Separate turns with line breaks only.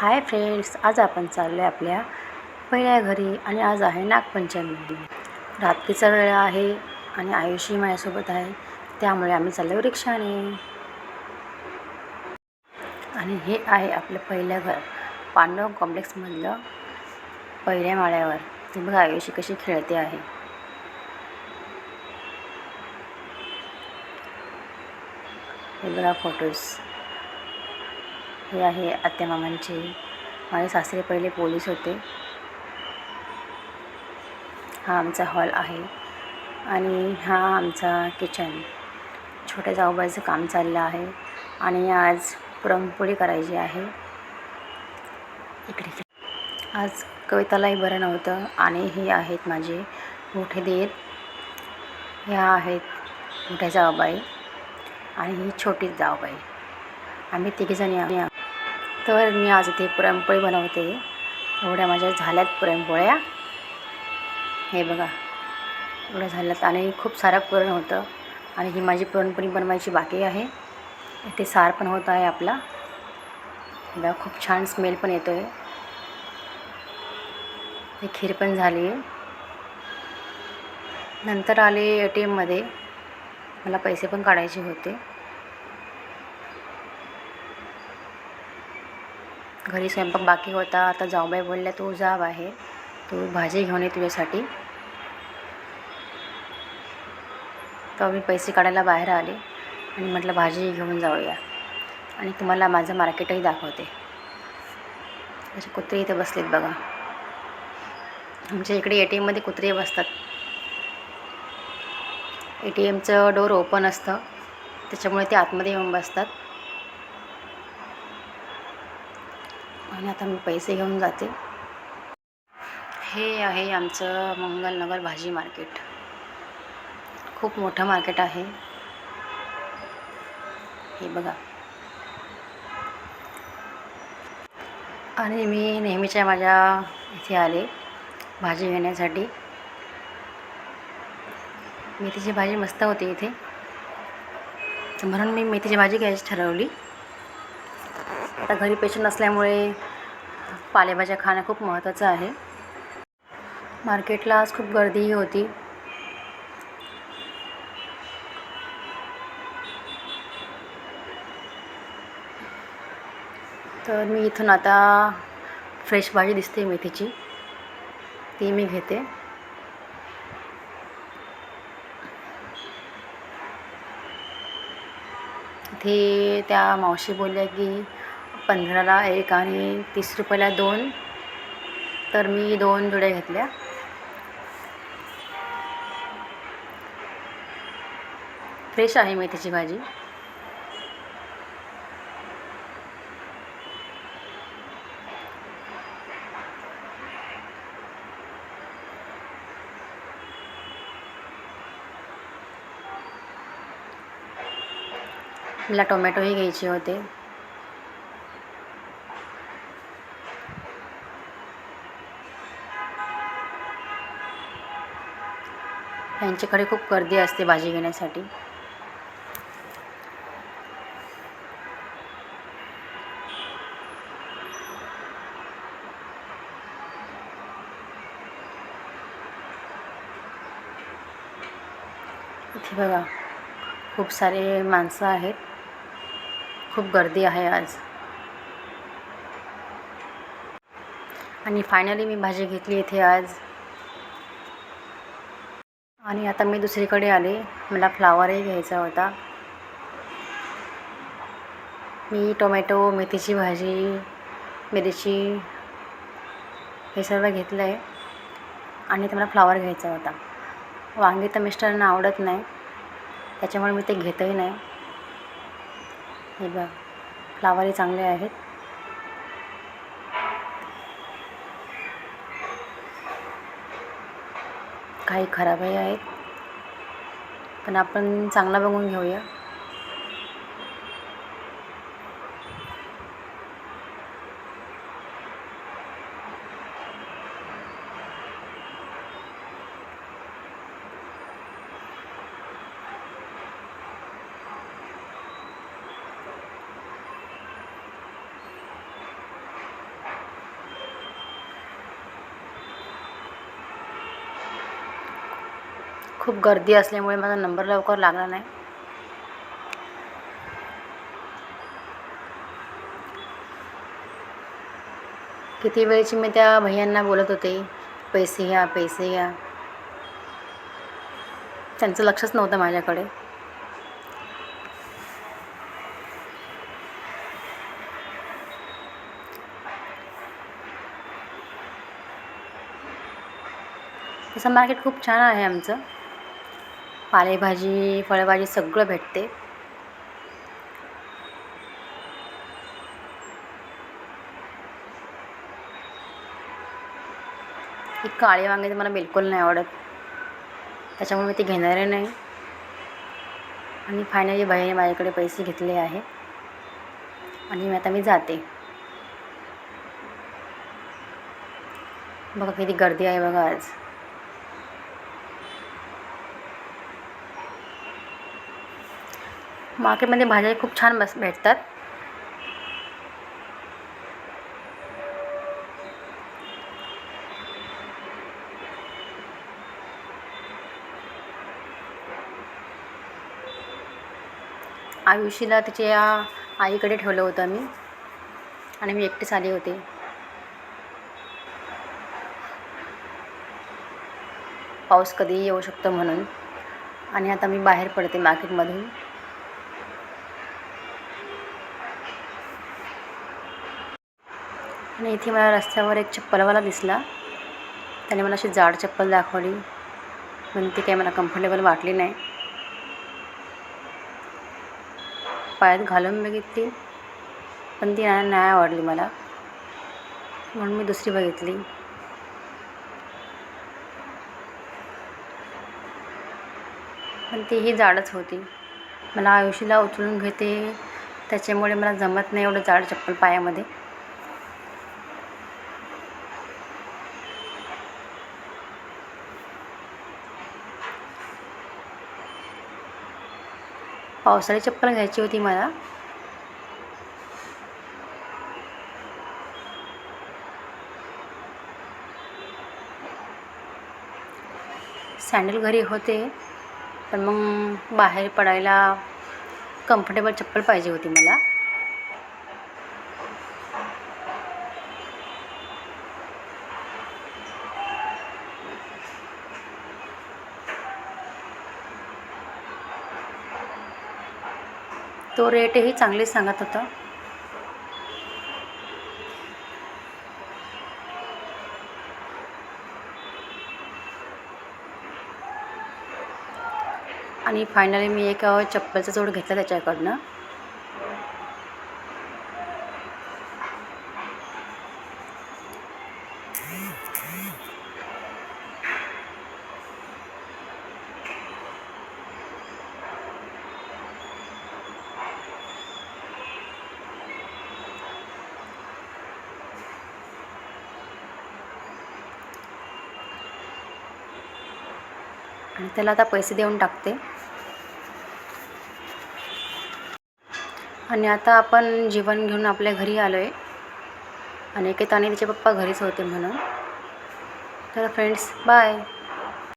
Hi friends आज आपण चाललो आहे आपल्या पहिल्या घरी आणि आज आहे नागपंचमी. रात्रीचा वेळ आहे आणि आयुषी माझ्यासोबत आहे त्यामुळे आम्ही चाललो रिक्षाने. आणि हे आहे आपलं पहिलं घर पांडव कॉम्प्लेक्समधलं पहिल्या माळ्यावर. ती बघा आयुषी कशी खेळते आहे. हे बघा फोटोज हे आहे आत्यामामांचे माझे सासरे पहिले पोलीस होते. हा आमचा हॉल आहे. आणि हा आमचा किचन. छोट्या जाऊबाईचं काम चाललं आहे. आणि आज पुरणपोळी करायची आहे. इकडे आज कवितालाही बरं नव्हतं. आणि हे आहेत माझे मोठे देत ह्या आहेत मोठ्या जाऊबाई. आणि ही छोटी जाऊबाई. आम्ही तिघीजणी आम्ही तर मी आज इथे पुरणपोळी बनवते. एवढ्या माझ्या झाल्यात पुरणपोळ्या. हे बघा एवढ्या झाल्यात आणि खूप सारं पुरण होतं. आणि ही माझी पुरणपोळी बनवायची बाकी आहे. इथे सार पण होत आहे आपला. बघा खूप छान स्मेल पण येतो आहे ही खीर पण झाली. आहे नंतर आले ए टी एममध्ये मला पैसे पण काढायचे होते. घरी स्वयंपाक बाकी होता. आता जाऊबाई बोलल्या तू जा बाहेर. तू भाजी घेऊन ये तुझ्यासाठी. तर मी पैसे काढायला बाहेर आले आणि म्हटलं भाजी घेऊन जाऊया. आणि तुम्हाला माझं मार्केटही दाखवते. असे कुत्रे इथे बसलेत बघा. आमच्या इकडे ए टी एममध्ये कुत्रे बसतात. ए टी एमचं डोर ओपन असतं. त्याच्यामुळे ते आतमध्ये येऊन बसतात. आणि आता मी पैसे घेऊन जाते. हे आहे आमचं मंगलनगर भाजी मार्केट. खूप मोठं मार्केट आहे. हे बघा. आणि मी नेहमीच्या माझ्या इथे आले भाजी घेण्यासाठी. मेथीची भाजी मस्त होती इथे. म्हणून मी मेथीची भाजी घ्यायची ठरवली. आता घरी पेशंट असल्यामुळे पालेभाज्या खाणं खूप महत्त्वाचं आहे. मार्केटला आज खूप गर्दीही होती. तर मी इथून आता फ्रेश भाजी दिसते मेथीची. ती मी घेते. इथे त्या मावशी बोलल्या की पंधराला एक आणि तीस रुपयाला दोन. तर मी दोन जुड्या घेतल्या. फ्रेश आहे मेथीची भाजी. मला टोमॅटोही घ्यायचे होते. यांच्याकडे खूप गर्दी असते भाजी घेण्यासाठी. इथे बघा खूप सारे माणसं आहेत. खूप गर्दी आहे आज. आणि फायनली मी भाजी घेतली इथे आज. आणि आता मी दुसरीकडे आले. मला फ्लावरही घ्यायचा होता. मी टोमॅटो मेथीची भाजी मिरची हे सर्व घेतलं आहे आणि ते मला फ्लावर घ्यायचा होता. वांगे तर मिस्टरांना आवडत नाही. त्याच्यामुळे मी ते घेतही नाही. हे बघ फ्लावरही चांगले आहेत. काही खराबही आहेत. पण आपण चांगला बघून घेऊया. खूप गर्दी असल्यामुळे माझा नंबर लवकर लागला नाही. किती वेळची मी त्या भैयांना बोलत होते पैसे घ्या पैसे घ्या. त्यांचं लक्षच नव्हतं माझ्याकडे. तसं मार्केट खूप छान आहे आमचं. पालेभाजी फळभाजी सगळं भेटते. ही काळी वांगे तर मला बिलकुल नाही आवडत. त्याच्यामुळे मी ते घेणारे नाही. आणि फायनली बहिणी माझ्याकडे पैसे घेतले आहे. आणि मी आता मी जाते. बघा किती गर्दी आहे बघा आज. मार्केटमध्ये भाज्या खूप छान बस भेटतात. आयुषीला तिच्या आईकडे ठेवलं होतं मी. आणि मी एकटीच आली होते. पाऊस कधीही येऊ शकतो म्हणून. आणि आता मी बाहेर पडते मार्केटमधून. आणि इथे मला रस्त्यावर एक चप्पलवाला दिसला. त्याने मला अशी जाड चप्पल दाखवली. पण ती काही मला कम्फर्टेबल वाटली नाही. पायात घालून बघितली पण ती नाही आवडली मला. म्हणून मी दुसरी बघितली. पण तीही जाडच होती. मला आयुष्याला उचलून घेते त्याच्यामुळे मला जमत नाही एवढं जाड चप्पल पायामध्ये. पावसाळी चप्पल घ्यायची होती मला. सँडल घरी होते पण मग बाहेर पडायला कम्फर्टेबल चप्पल पाहिजे होती मला. तो रेटही चांगलेच सांगत होता. आणि फायनली मी एक चप्पलचा जोड घेतला त्याच्याकडनं. त्याला आता पैसे देऊन टाकते. आणि आता आपण जेवण घेऊन आपल्या घरी आलो आहे आणि आणि तिचे पप्पा घरीच होते म्हणून. तर फ्रेंड्स बाय